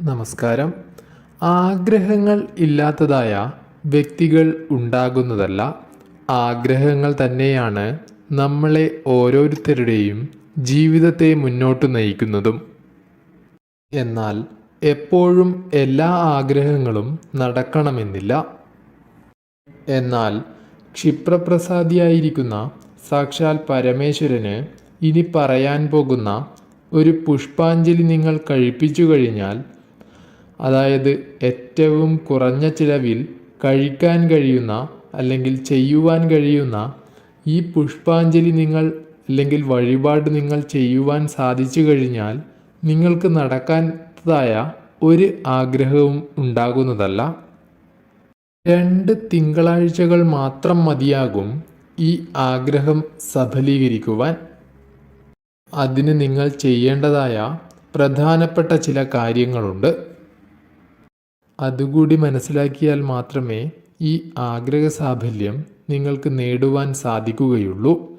നമസ്കാരം. ആഗ്രഹങ്ങൾ ഇല്ലാത്തതായ വ്യക്തികൾ ഉണ്ടാകുന്നതല്ല. ആഗ്രഹങ്ങൾ തന്നെയാണ് നമ്മളെ ഓരോരുത്തരുടെയും ജീവിതത്തെ മുന്നോട്ട് നയിക്കുന്നതും. എന്നാൽ എപ്പോഴും എല്ലാ ആഗ്രഹങ്ങളും നടക്കണമെന്നില്ല. എന്നാൽ ക്ഷിപ്രപ്രസാദിയായിരിക്കുന്ന സാക്ഷാൽ പരമേശ്വരന് ഇനി പറയാൻ പോകുന്ന ഒരു പുഷ്പാഞ്ജലി നിങ്ങൾ കഴിപ്പിച്ചു കഴിഞ്ഞാൽ അതായത് ഏറ്റവും കുറഞ്ഞ ചിലവിൽ കഴിക്കാൻ കഴിയുന്ന അല്ലെങ്കിൽ ചെയ്യുവാൻ കഴിയുന്ന ഈ പുഷ്പാഞ്ജലി നിങ്ങൾ അല്ലെങ്കിൽ വഴിപാട് നിങ്ങൾ ചെയ്യുവാൻ സാധിച്ചു കഴിഞ്ഞാൽ നിങ്ങൾക്ക് നടക്കാത്തതായ ഒരു ആഗ്രഹവും ഉണ്ടാകുന്നതല്ല. രണ്ട് തിങ്കളാഴ്ചകൾ മാത്രം മതിയാകും ഈ ആഗ്രഹം സഫലീകരിക്കുവാൻ. അതിന് നിങ്ങൾ ചെയ്യേണ്ടതായ പ്രധാനപ്പെട്ട ചില കാര്യങ്ങളുണ്ട്. അതുകൂടി മനസ്സിലാക്കിയാൽ മാത്രമേ ഈ ആഗ്രഹ സാഫല്യം നിങ്ങൾക്ക് നേടുവാൻ സാധിക്കുകയുള്ളൂ.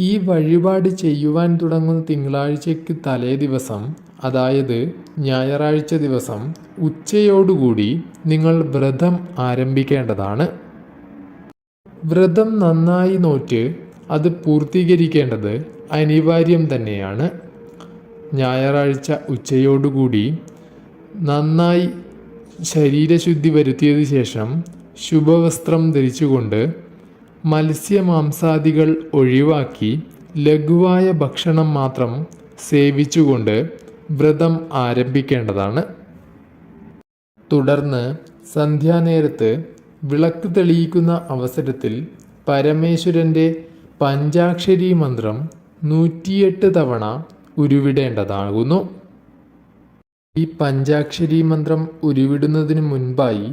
ഈ വഴിപാട് ചെയ്യുവാൻ തുടങ്ങുന്ന തിങ്കളാഴ്ചയ്ക്ക് തലേ ദിവസം അതായത് ഞായറാഴ്ച ദിവസം ഉച്ചയോടുകൂടി നിങ്ങൾ വ്രതം ആരംഭിക്കേണ്ടതാണ്. വ്രതം നന്നായി നോറ്റ് അത് പൂർത്തീകരിക്കേണ്ടത് അനിവാര്യം തന്നെയാണ്. ഞായറാഴ്ച ഉച്ചയോടുകൂടി നന്നായി ശരീരശുദ്ധി വരുത്തിയത് ശേഷം ശുഭവസ്ത്രം ധരിച്ചുകൊണ്ട് മത്സ്യമാംസാദികൾ ഒഴിവാക്കി ലഘുവായ ഭക്ഷണം മാത്രം സേവിച്ചുകൊണ്ട് വ്രതം ആരംഭിക്കേണ്ടതാണ്. തുടർന്ന് സന്ധ്യാനേരത്ത് വിളക്ക് തെളിയിക്കുന്ന അവസരത്തിൽ പരമേശ്വരന്റെ പഞ്ചാക്ഷരി മന്ത്രം നൂറ്റിയെട്ട് തവണ ഉരുവിടേണ്ടതാകുന്നു. ഈ പഞ്ചാക്ഷരി മന്ത്രം ഉരുവിടുന്നതിന് മുൻപായി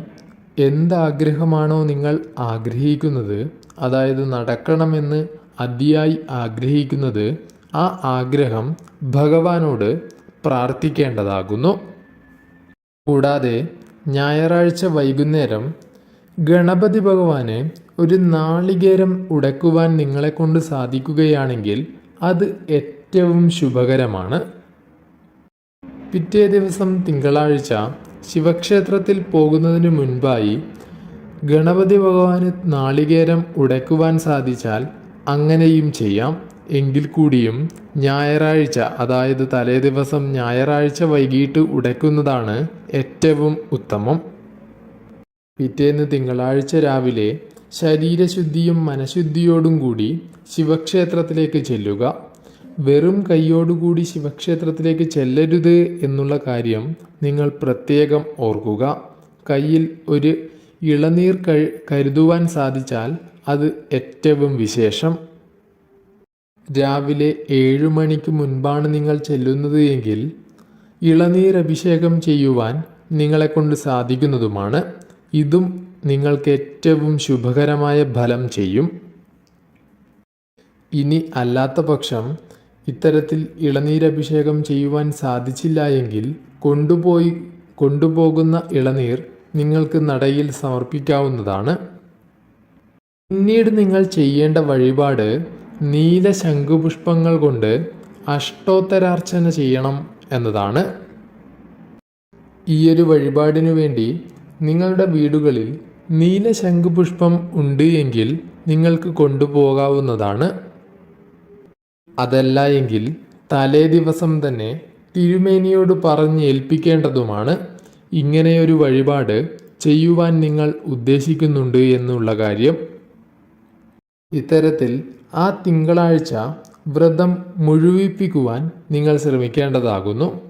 എന്താഗ്രഹമാണോ നിങ്ങൾ ആഗ്രഹിക്കുന്നത് അതായത് നടക്കണമെന്ന് അതിയായി ആഗ്രഹിക്കുന്നത് ആ ആഗ്രഹം ഭഗവാനോട് പ്രാർത്ഥിക്കേണ്ടതാകുന്നു. കൂടാതെ ഞായറാഴ്ച വൈകുന്നേരം ഗണപതി ഭഗവാന് ഒരു നാളികേരം ഉടക്കുവാൻ നിങ്ങളെക്കൊണ്ട് സാധിക്കുകയാണെങ്കിൽ അത് ഏറ്റവും ശുഭകരമാണ്. പിറ്റേ ദിവസം തിങ്കളാഴ്ച ശിവക്ഷേത്രത്തിൽ പോകുന്നതിന് മുൻപായി ഗണപതി ഭഗവാന് നാളികേരം ഉടയ്ക്കുവാൻ സാധിച്ചാൽ അങ്ങനെയും ചെയ്യാം. എങ്കിൽ കൂടിയും ഞായറാഴ്ച അതായത് തലേ ദിവസം ഞായറാഴ്ച വൈകിട്ട് ഉടയ്ക്കുന്നതാണ് ഏറ്റവും ഉത്തമം. പിറ്റേന്ന് തിങ്കളാഴ്ച രാവിലെ ശരീരശുദ്ധിയും മനഃശുദ്ധിയോടും കൂടി ശിവക്ഷേത്രത്തിലേക്ക് ചെല്ലുക. വെറും കൈയോടുകൂടി ശിവക്ഷേത്രത്തിലേക്ക് ചെല്ലരുത് എന്നുള്ള കാര്യം നിങ്ങൾ പ്രത്യേകം ഓർക്കുക. കയ്യിൽ ഒരു ഇളനീർ കരുതുവാൻ സാധിച്ചാൽ അത് ഏറ്റവും വിശേഷം. രാവിലെ ഏഴു മണിക്ക് മുൻപാണ് നിങ്ങൾ ചെല്ലുന്നത് എങ്കിൽ ഇളനീർ അഭിഷേകം ചെയ്യുവാൻ നിങ്ങളെക്കൊണ്ട് സാധിക്കുന്നതുമാണ്. ഇതും നിങ്ങൾക്ക് ഏറ്റവും ശുഭകരമായ ഫലം ചെയ്യും. ഇനി അല്ലാത്ത പക്ഷം ഇത്തരത്തിൽ ഇളനീരഭിഷേകം ചെയ്യുവാൻ സാധിച്ചില്ല എങ്കിൽ കൊണ്ടുപോയി കൊണ്ടുപോകുന്ന ഇളനീർ നിങ്ങൾക്ക് നടയിൽ സമർപ്പിക്കാവുന്നതാണ്. പിന്നീട് നിങ്ങൾ ചെയ്യേണ്ട വഴിപാട് നീല ശംഖുപുഷ്പങ്ങൾ കൊണ്ട് അഷ്ടോത്തരാർച്ചന ചെയ്യണം എന്നതാണ്. ഈയൊരു വഴിപാടിനു വേണ്ടി നിങ്ങളുടെ വീടുകളിൽ നീല ശംഖുപുഷ്പം ഉണ്ട് എങ്കിൽ നിങ്ങൾക്ക് കൊണ്ടുപോകാവുന്നതാണ്. അതല്ല എങ്കിൽ തലേ ദിവസം തന്നെ തിരുമേനിയോട് പറഞ്ഞ് ഏൽപ്പിക്കേണ്ടതുമാണ് ഇങ്ങനെയൊരു വഴിപാട് ചെയ്യുവാൻ നിങ്ങൾ ഉദ്ദേശിക്കുന്നുണ്ട് എന്നുള്ള കാര്യം. ഇത്തരത്തിൽ ആ തിങ്കളാഴ്ച വ്രതം മുഴുവിപ്പിക്കുവാൻ നിങ്ങൾ ശ്രമിക്കേണ്ടതാകുന്നു.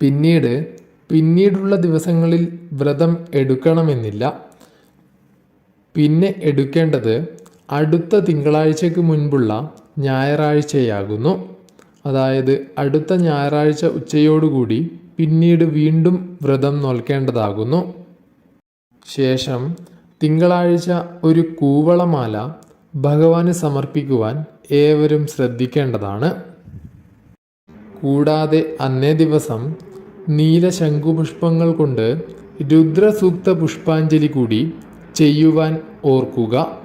പിന്നീട് പിന്നീടുള്ള ദിവസങ്ങളിൽ വ്രതം എടുക്കണമെന്നില്ല. പിന്നെ എടുക്കേണ്ടത് അടുത്ത തിങ്കളാഴ്ചയ്ക്ക് മുൻപുള്ള ഞായറാഴ്ചയാകുന്നു. അതായത് അടുത്ത ഞായറാഴ്ച ഉച്ചയോടുകൂടി പിന്നീട് വീണ്ടും വ്രതം നോൽക്കേണ്ടതാകുന്നു. ശേഷം തിങ്കളാഴ്ച ഒരു കൂവളമാല ഭഗവാന് സമർപ്പിക്കുവാൻ ഏവരും ശ്രദ്ധിക്കേണ്ടതാണ്. കൂടാതെ അന്നേ ദിവസം നീല ശംഖുപുഷ്പങ്ങൾ കൊണ്ട് രുദ്രസൂക്ത പുഷ്പാഞ്ജലി കൂടി ചെയ്യുവാൻ ഓർക്കുക.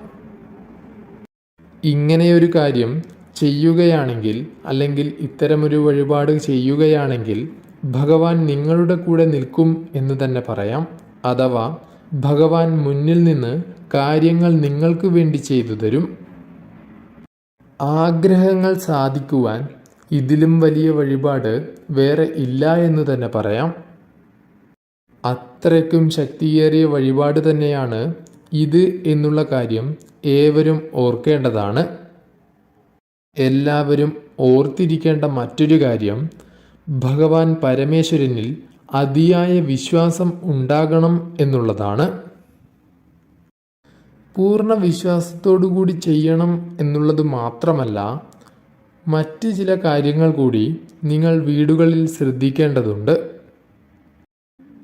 ഇങ്ങനെയൊരു കാര്യം ചെയ്യുകയാണെങ്കിൽ അല്ലെങ്കിൽ ഇത്തരമൊരു വഴിപാട് ചെയ്യുകയാണെങ്കിൽ ഭഗവാൻ നിങ്ങളുടെ കൂടെ നിൽക്കും എന്ന് തന്നെ പറയാം. അഥവാ ഭഗവാൻ മുന്നിൽ നിന്ന് കാര്യങ്ങൾ നിങ്ങൾക്ക് വേണ്ടി ചെയ്തു തരും. ആഗ്രഹങ്ങൾ സാധിക്കുവാൻ ഇതിലും വലിയ വഴിപാട് വേറെ ഇല്ല എന്ന് തന്നെ പറയാം. അത്രയ്ക്കും ശക്തിയേറിയ വഴിപാട് തന്നെയാണ് ഇത് എന്നുള്ള കാര്യം ഏവരും ഓർക്കേണ്ടതാണ് എല്ലാവരും ഓർത്തിരിക്കേണ്ട മറ്റൊരു കാര്യം ഭഗവാൻ പരമേശ്വരനിൽ അതിയായ വിശ്വാസം ഉണ്ടാകണം എന്നുള്ളതാണ്. പൂർണ വിശ്വാസത്തോടുകൂടി ചെയ്യണം എന്നുള്ളത് മാത്രമല്ല മറ്റ് ചില കാര്യങ്ങൾ കൂടി നിങ്ങൾ വീടുകളിൽ ശ്രദ്ധിക്കേണ്ടതുണ്ട്.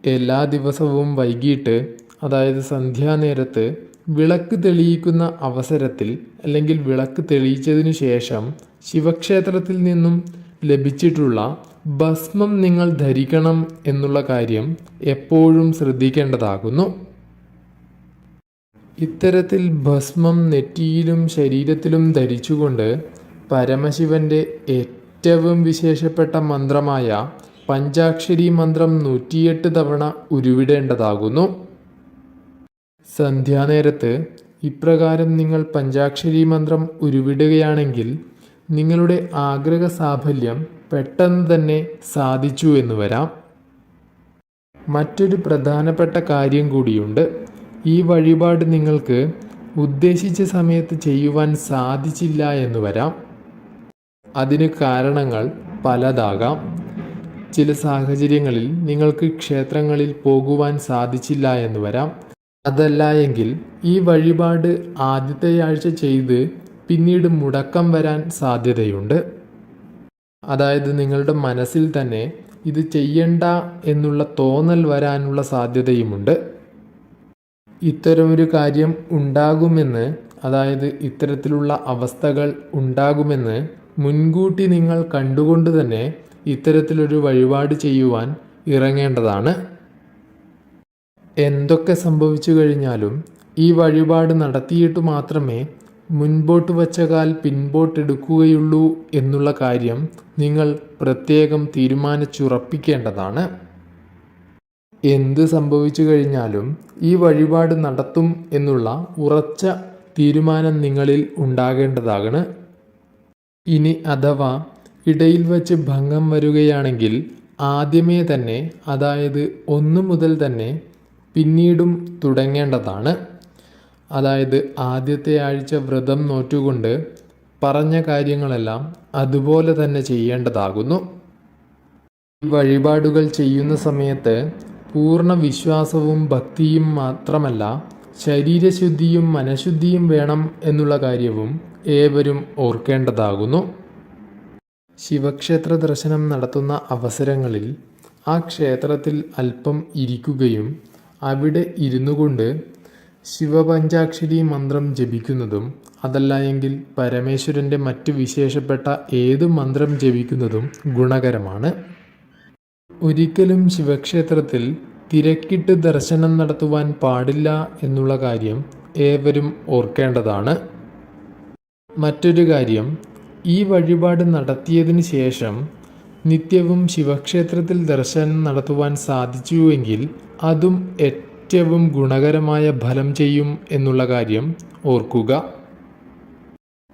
എല്ലാ ദിവസവും വൈകിട്ട് അതായത് സന്ധ്യാനേരത്ത് വിളക്ക് തെളിയിക്കുന്ന അവസരത്തിൽ അല്ലെങ്കിൽ വിളക്ക് തെളിയിച്ചതിനു ശേഷം ശിവക്ഷേത്രത്തിൽ നിന്നും ലഭിച്ചിട്ടുള്ള ഭസ്മം നിങ്ങൾ ധരിക്കണം എന്നുള്ള കാര്യം എപ്പോഴും ശ്രദ്ധിക്കേണ്ടതാകുന്നു. ഇത്തരത്തിൽ ഭസ്മം നെറ്റിയിലും ശരീരത്തിലും ധരിച്ചുകൊണ്ട് പരമശിവന്റെ ഏറ്റവും വിശേഷപ്പെട്ട മന്ത്രമായ പഞ്ചാക്ഷരി മന്ത്രം നൂറ്റിയെട്ട് തവണ ഉരുവിടേണ്ടതാകുന്നു. സന്ധ്യാനേരത്ത് ഇപ്രകാരം നിങ്ങൾ പഞ്ചാക്ഷരി മന്ത്രം ഉരുവിടുകയാണെങ്കിൽ നിങ്ങളുടെ ആഗ്രഹ സാഫല്യം പെട്ടെന്ന് തന്നെ സാധിച്ചു എന്ന് വരാം. മറ്റൊരു പ്രധാനപ്പെട്ട കാര്യം കൂടിയുണ്ട്. ഈ വഴിപാട് നിങ്ങൾക്ക് ഉദ്ദേശിച്ച സമയത്ത് ചെയ്യുവാൻ സാധിച്ചില്ല എന്ന് വരാം. അതിന് കാരണങ്ങൾ പലതാകാം. ചില സാഹചര്യങ്ങളിൽ നിങ്ങൾക്ക് ക്ഷേത്രങ്ങളിൽ പോകുവാൻ സാധിച്ചില്ല എന്ന് വരാം. അതല്ല എങ്കിൽ ഈ വഴിപാട് ആദ്യത്തെ ആഴ്ച ചെയ്ത് പിന്നീട് മുടക്കം വരാൻ സാധ്യതയുണ്ട്. അതായത് നിങ്ങളുടെ മനസ്സിൽ തന്നെ ഇത് ചെയ്യണ്ട എന്നുള്ള തോന്നൽ വരാനുള്ള സാധ്യതയുമുണ്ട്. ഇത്തരമൊരു കാര്യം ഉണ്ടാകുമെന്ന് അതായത് ഇത്തരത്തിലുള്ള അവസ്ഥകൾ ഉണ്ടാകുമെന്ന് മുൻകൂട്ടി നിങ്ങൾ കണ്ടുകൊണ്ട് തന്നെ ഇത്തരത്തിലൊരു വഴിപാട് ചെയ്യുവാൻ ഇറങ്ങേണ്ടതാണ്. എന്തൊക്കെ സംഭവിച്ചു കഴിഞ്ഞാലും ഈ വഴിപാട് നടത്തിയിട്ട് മാത്രമേ മുൻപോട്ട് വച്ച കാൽ പിൻപോട്ടെടുക്കുകയുള്ളൂ എന്നുള്ള കാര്യം നിങ്ങൾ പ്രത്യേകം തീരുമാനിച്ചുറപ്പിക്കേണ്ടതാണ്. എന്ത് സംഭവിച്ചു കഴിഞ്ഞാലും ഈ വഴിപാട് നടത്തും എന്നുള്ള ഉറച്ച തീരുമാനം നിങ്ങളിൽ ഉണ്ടാകേണ്ടതാണ്. ഇനി അഥവാ ഇടയിൽ വച്ച് ഭംഗം വരികയാണെങ്കിൽ ആദ്യമേ തന്നെ അതായത് ഒന്നു മുതൽ തന്നെ പിന്നീടും തുടങ്ങേണ്ടതാണ്. അതായത് ആദ്യത്തെ ആഴ്ച വ്രതം നോറ്റുകൊണ്ട് പറഞ്ഞ കാര്യങ്ങളെല്ലാം അതുപോലെ തന്നെ ചെയ്യേണ്ടതാകുന്നു. വഴിപാടുകൾ ചെയ്യുന്ന സമയത്ത് പൂർണ വിശ്വാസവും ഭക്തിയും മാത്രമല്ല ശരീരശുദ്ധിയും മനഃശുദ്ധിയും വേണം എന്നുള്ള കാര്യവും ഏവരും ഓർക്കേണ്ടതാകുന്നു. ശിവക്ഷേത്ര ദർശനം നടത്തുന്ന അവസരങ്ങളിൽ ആ ക്ഷേത്രത്തിൽ അല്പം ഇരിക്കുകയും അവിടെ ഇരുന്നു കൊണ്ട് ശിവപഞ്ചാക്ഷരി മന്ത്രം ജപിക്കുന്നതും അതല്ല എങ്കിൽ പരമേശ്വരന്റെ മറ്റു വിശേഷപ്പെട്ട ഏത് മന്ത്രം ജപിക്കുന്നതും ഗുണകരമാണ്. ഒരിക്കലും ശിവക്ഷേത്രത്തിൽ തിരക്കിട്ട് ദർശനം നടത്തുവാൻ പാടില്ല എന്നുള്ള കാര്യം ഏവരും ഓർക്കേണ്ടതാണ്. മറ്റൊരു കാര്യം ഈ വഴിപാട് നടത്തിയതിന് ശേഷം നിത്യവും ശിവക്ഷേത്രത്തിൽ ദർശനം നടത്തുവാൻ സാധിച്ചുവെങ്കിൽ അതും ഏറ്റവും ഗുണകരമായ ഫലം ചെയ്യും എന്നുള്ള കാര്യം ഓർക്കുക.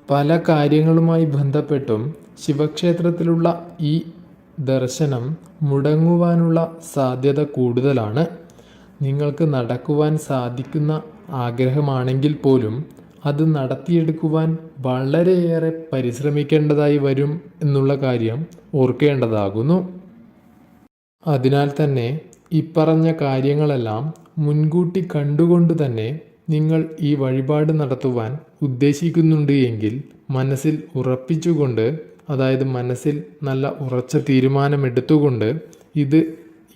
പല കാര്യങ്ങളുമായി ബന്ധപ്പെട്ടും ശിവക്ഷേത്രത്തിലുള്ള ഈ ദർശനം മുടങ്ങുവാനുള്ള സാധ്യത കൂടുതലാണ്. നിങ്ങൾക്ക് നടക്കുവാൻ സാധിക്കുന്ന ആഗ്രഹമാണെങ്കിൽ പോലും അത് നടത്തിയെടുക്കുവാൻ വളരെയേറെ പരിശ്രമിക്കേണ്ടതായി വരും എന്നുള്ള കാര്യം ഓർക്കേണ്ടതാകുന്നു. അതിനാൽ തന്നെ ഇപ്പറഞ്ഞ കാര്യങ്ങളെല്ലാം മുൻകൂട്ടി കണ്ടുകൊണ്ട് തന്നെ നിങ്ങൾ ഈ വഴിപാട് നടത്തുവാൻ ഉദ്ദേശിക്കുന്നുണ്ട് എങ്കിൽ മനസ്സിൽ ഉറപ്പിച്ചുകൊണ്ട് അതായത് മനസ്സിൽ നല്ല ഉറച്ച തീരുമാനമെടുത്തുകൊണ്ട് ഇത്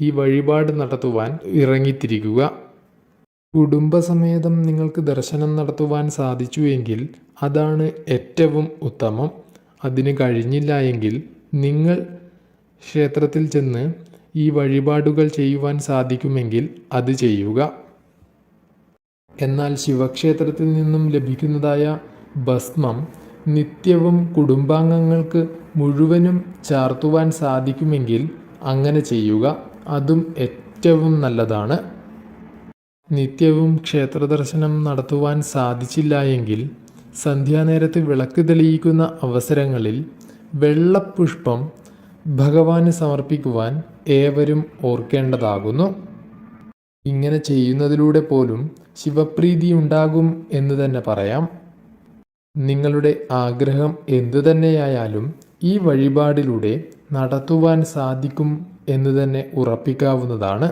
ഈ വഴിപാട് നടത്തുവാൻ ഇറങ്ങിത്തിരിക്കുക. കുടുംബസമേതം നിങ്ങൾക്ക് ദർശനം നടത്തുവാൻ സാധിച്ചുവെങ്കിൽ അതാണ് ഏറ്റവും ഉത്തമം. അതിന് കഴിഞ്ഞില്ല എങ്കിൽ നിങ്ങൾ ക്ഷേത്രത്തിൽ ചെന്ന് ഈ വഴിപാടുകൾ ചെയ്യുവാൻ സാധിക്കുമെങ്കിൽ അത് ചെയ്യുക. എന്നാൽ ശിവക്ഷേത്രത്തിൽ നിന്നും ലഭിക്കുന്നതായ ഭസ്മം നിത്യവും കുടുംബാംഗങ്ങൾക്ക് മുഴുവനും ചാർത്തുവാൻ സാധിക്കുമെങ്കിൽ അങ്ങനെ ചെയ്യുക. അതും ഏറ്റവും നല്ലതാണ്. നിത്യവും ക്ഷേത്രദർശനം നടത്തുവാൻ സാധിച്ചില്ല എങ്കിൽ സന്ധ്യാനേരത്ത് വിളക്ക് തെളിയിക്കുന്ന അവസരങ്ങളിൽ വെള്ളപ്പുഷ്പം ഭഗവാന് സമർപ്പിക്കുവാൻ ഏവരും ഓർക്കേണ്ടതാകുന്നു. ഇങ്ങനെ ചെയ്യുന്നതിലൂടെ പോലും ശിവപ്രീതി ഉണ്ടാകും എന്ന് തന്നെ പറയാം. നിങ്ങളുടെ ആഗ്രഹം എന്തു തന്നെയായാലും ഈ വഴിപാടിലൂടെ നടത്തുവാൻ സാധിക്കും എന്ന് തന്നെ ഉറപ്പിക്കാവുന്നതാണ്.